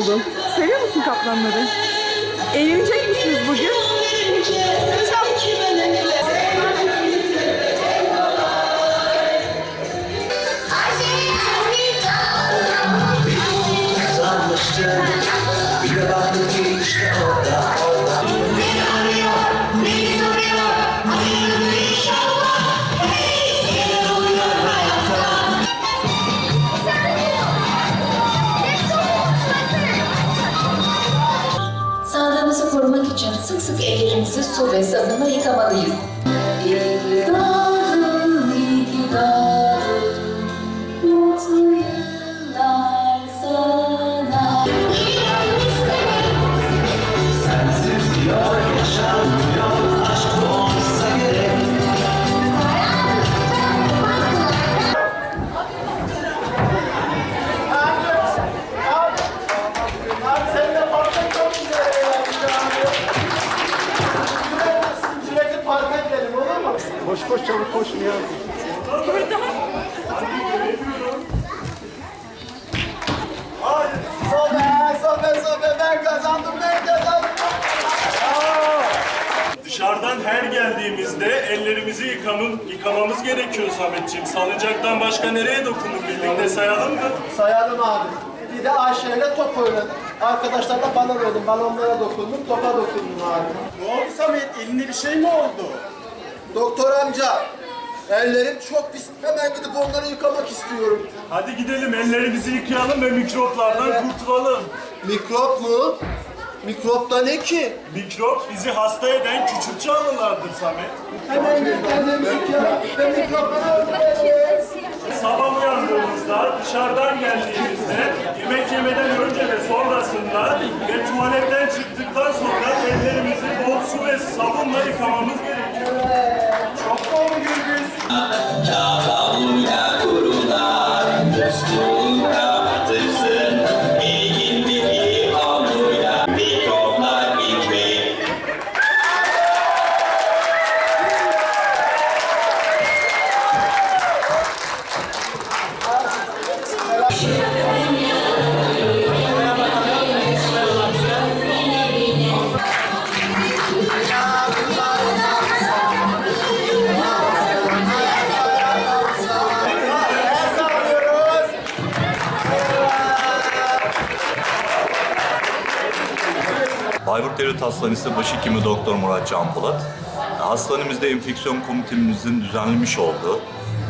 oldu. Seviyor musun kaplanları? Eğlenecek misiniz bugün? Bir de baktım ki sık sık ellerimizi su ve sabunla yıkamalıyız. Ki Koş çabuk koş Niyazi. Hayır. Sobe, sobe, sobe. Ben kazandım, ben kazandım. Dışarıdan her geldiğimizde ellerimizi yıkamın, yıkamamız gerekiyor Sametciğim. Salıncaktan başka nereye dokunur birlikte sayalım mı? Sayalım abi. Bir de Ayşe'yle top oynadık. Arkadaşlarla balon oynadım. Balonlara dokundum, topa dokundum abi. Ne oldu Samet? Eline bir şey mi oldu? Doktor amca, ellerim çok pis. Hemen gidip onları yıkamak istiyorum. Hadi gidelim ellerimizi yıkayalım ve mikroplardan Evet. kurtulalım. Mikrop mu? Mikrop da ne ki? Mikrop bizi hasta eden küçük canlılardır Samet. Hemen gidip ellerimizi yıkayalım ve mikropları öldürelim. Sabah uyandığımızda, dışarıdan geldiğimizde, yemek yemeden önce ve sonrasında ve tuvaletten çıktıktan sonra ellerimizi bol su ve sabunla yıkamamız Uh, uh. Bayburt Devlet Hastanesi Başhekimi Doktor Murat Can Polat, hastanemizde enfeksiyon komitemizin düzenlemiş olduğu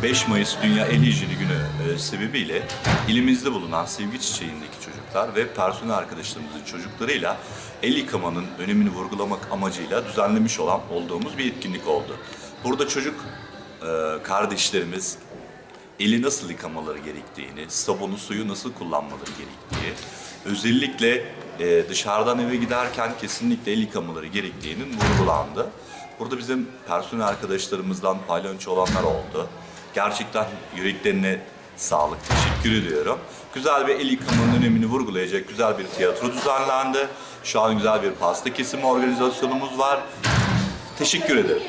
5 Mayıs Dünya El Hijyeni Günü e, sebebiyle ilimizde bulunan sevgi çiçeğindeki çocuklar ve personel arkadaşlarımızın çocuklarıyla el yıkamanın önemini vurgulamak amacıyla düzenlemiş olan olduğumuz bir etkinlik oldu. Burada çocuk e, kardeşlerimiz eli nasıl yıkamaları gerektiğini, sabunu suyu nasıl kullanmaları gerektiği, özellikle e, dışarıdan eve giderken kesinlikle el yıkamaları gerektiğinin vurgulandı. Burada bizim personel arkadaşlarımızdan palyonço olanlar oldu. Gerçekten yüreklerine sağlık, teşekkür ediyorum. Güzel bir el yıkamanın önemini vurgulayacak güzel bir tiyatro düzenlendi. Şu an güzel bir pasta kesimi organizasyonumuz var. Teşekkür ederim.